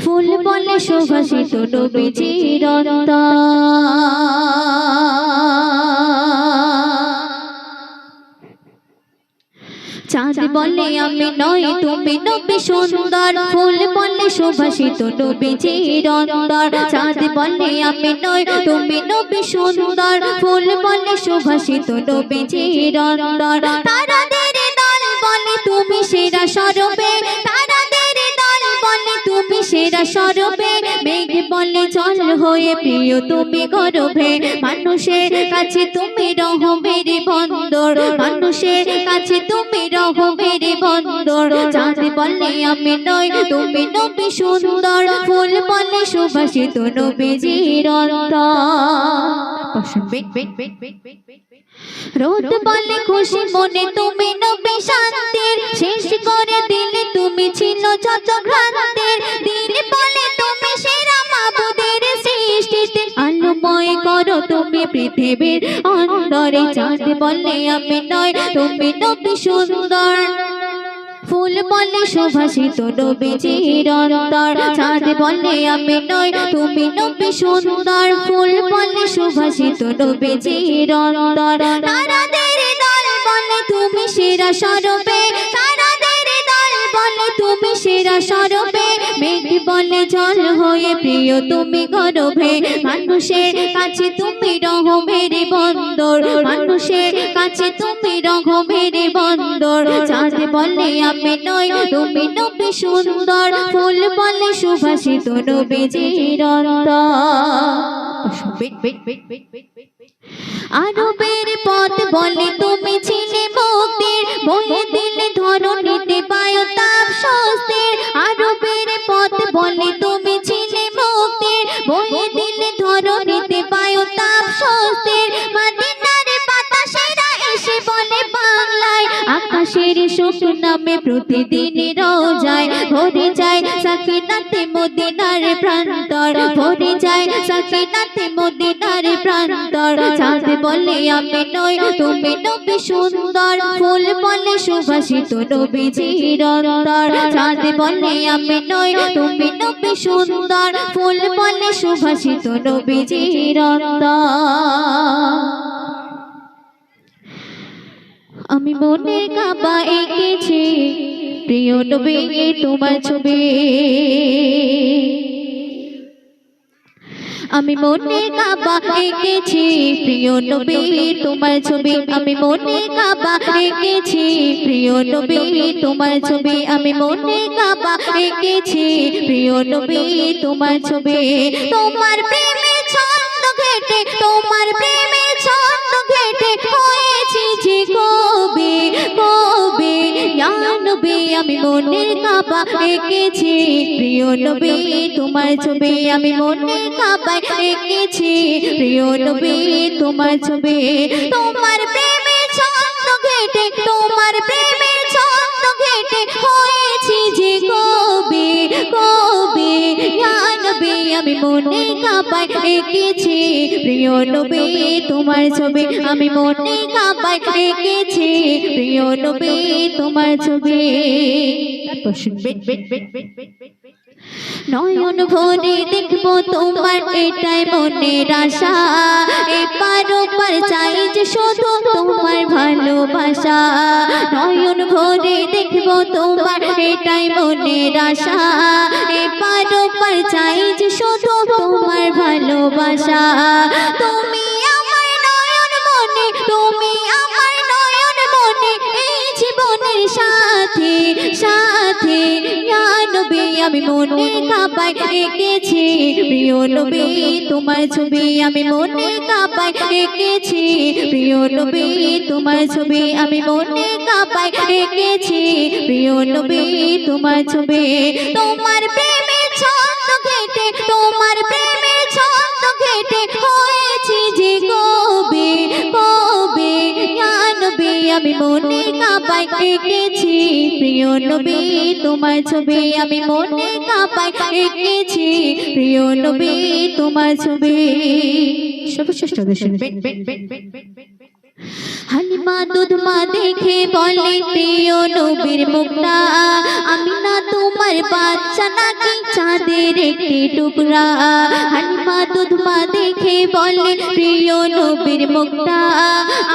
ফুল বলে শোভাষিত নবীজির চাঁদ বলে আমি নয়, তুমি নবী সুন্দর। ফুল বলে সুভাষিত নবীজির অন্তর। চাঁদ বলে আমি নয়, তুমি নবী সুন্দর। ফুল বলে সুভাষিত নবীজির অন্তর। তারাদের দল বলে তুমি সেরা স্বরূপে। তারাদের দল বলে তুমি সেরা স্বরূপে। হয়ে প্রিয় তুমি গর্ভে মানুষের কাছে তুমি রহমের বন্দর। মানুষের কাছে তুমি রহমের বন্দর। চাঁদ বলে আমি নয় তুমি নবী সুন্দর। ফুল বলে সুভাষিত নবীজির রোদ বলে খুশি মনে তুমি নবী শান্তির। শেষ করে দিলে তুমি ছিল যত ভ্রান্তির। দিল বলে তুমি সেরা মাবুদের। আলোময় করো তুমি পৃথিবীর অন্তরে চাঁদ বলে আমি নয়, তুমি নবী সুন্দর। ফুল বলে সুভাষিত নবীজির অন্তর চাঁদ বলে আমি নয়, তুমি নবী সুন্দর। ফুল বলে সুভাষিত নবীজির অন্তর তারাদের দল বলে তুমি সেরা স্বরূপে। তারাদের দল বলে তুমি সেরা স্বরূপে। মেঘ বলে জল হয়ে প্রিয়, তুমি গর্ভে মানুষের কাছে তুমি রহমের বন্দর। মানুষের কাছে তুমি রহমের বন্দর। চাঁদ বলে আমি নয়, তুমি নবী সুন্দর। ফুল বলে সুভাষিত নবীজির আরবের পথ বলে তুমি ছিলে ভরে যায় সাকিনাতে মদিনার প্রান্তর, ভরে যায় সাকিনাতে মদিনার প্রান্তর। চাঁদ বলে, আমি নই, তুমি নবী সুন্দর। ফুল বলে, সুভাষিত নবীজির অন্তর। চাঁদ বলে, আমি নই, তুমি নবী সুন্দর। ফুল বলে, সুভাষিত নবীজির অন্তর। আমি মনে কাবা এঁকেছি। প্রিয় নবী তোমার ছবি। আমি মনে কাবা এঁকেছি। প্রিয় নবী তোমার ছবি। আমি মনে কাবা এঁকেছি। প্রিয় নবী তোমার ছবি। আমি মনে কাবা এঁকেছি। প্রিয় নবী তোমার ছবি। তোমার প্রেমে ছন্দ ঘেটে, তোমার প্রেমে কেটে হয়েছি যে কবে কবে? নবী আমি মনের কাবা এঁকেছি। প্রিয় নবী, তোমার ছবি আমি মনের কাবায় এঁকেছি। প্রিয় নবী, তোমার ছবি, তোমার প্রেমে আমি মনে কাবায় এঁকেছি। প্রিয় নবী, তোমার ছবি আমি মনে কাবায় এঁকেছি। প্রিয় নবী, তোমার ছবি। নয়ন ভরে দেখব তোমার এটাই মনের আশা। এপার ওপার চাই যে শুধু তোমার ভালোবাসা। নয়ন ভরে দেখব তোমার এটাই মনের আশা। এপার ওপার চাই যে শুধু তোমার ভালোবাসা। তুমি আমি মনে কাবায় এঁকেছি প্রিয় নবী, তোমার ছবি আমি মনে কাবায় এঁকেছি প্রিয় নবী, তোমার ছবি আমি মনে কাবায় এঁকেছি প্রিয় নবী, তোমার ছবি তোমার প্রেমে ছন্দ ঘেটে, তোমার প্রেমে ছন্দ ঘেটে হয়েছি আমি মনে কাপাই এঁকেছি প্রিয় নবী তোমার ছবি আমি মনে কাপাই এঁকেছি প্রিয় নবী তোমার ছবি সর্বশ্রেষ্ঠ শুনবেন হালিমা দুধমা দেখে বলে, প্রিয় নবীর মুখটা, আমি না তোমার বাচ্চা নাকি চাঁদের একটি টুকরা? হালিমা দুধমা দেখে বলে, প্রিয় নবীর মুখটা,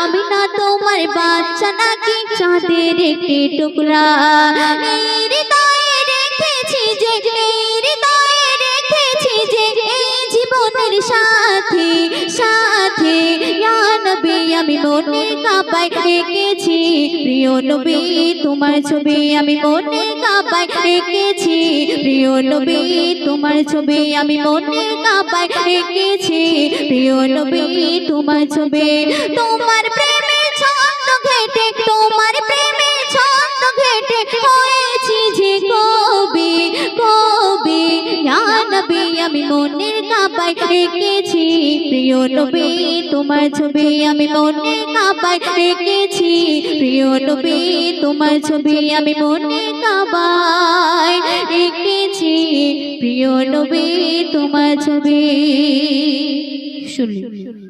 আমি না তোমার বাচ্চা নাকি চাঁদের একটি টুকরা? এই কাবাই রেখেছি প্রিয় নবী, তোমার ছবি আমি মনে কাবাই রেখেছি প্রিয় নবী, তোমার ছবি আমি মনে কাবাই রেখেছি প্রিয় নবী, তোমার ছবি তোমার প্রেমে ছন্দ ঘেটে, তোমার প্রেমে ছন্দ ঘেটে হয়েছি যে আমি মনের কাপায় রেখেছি। প্রিয় নবী, তোমার ছবি আমি মনে কাপায় রেখেছি। প্রিয় নবী, তোমার ছবি আমি মনে কাপায় রেখেছি। প্রিয় নবী, তোমার ছবি। শুনলি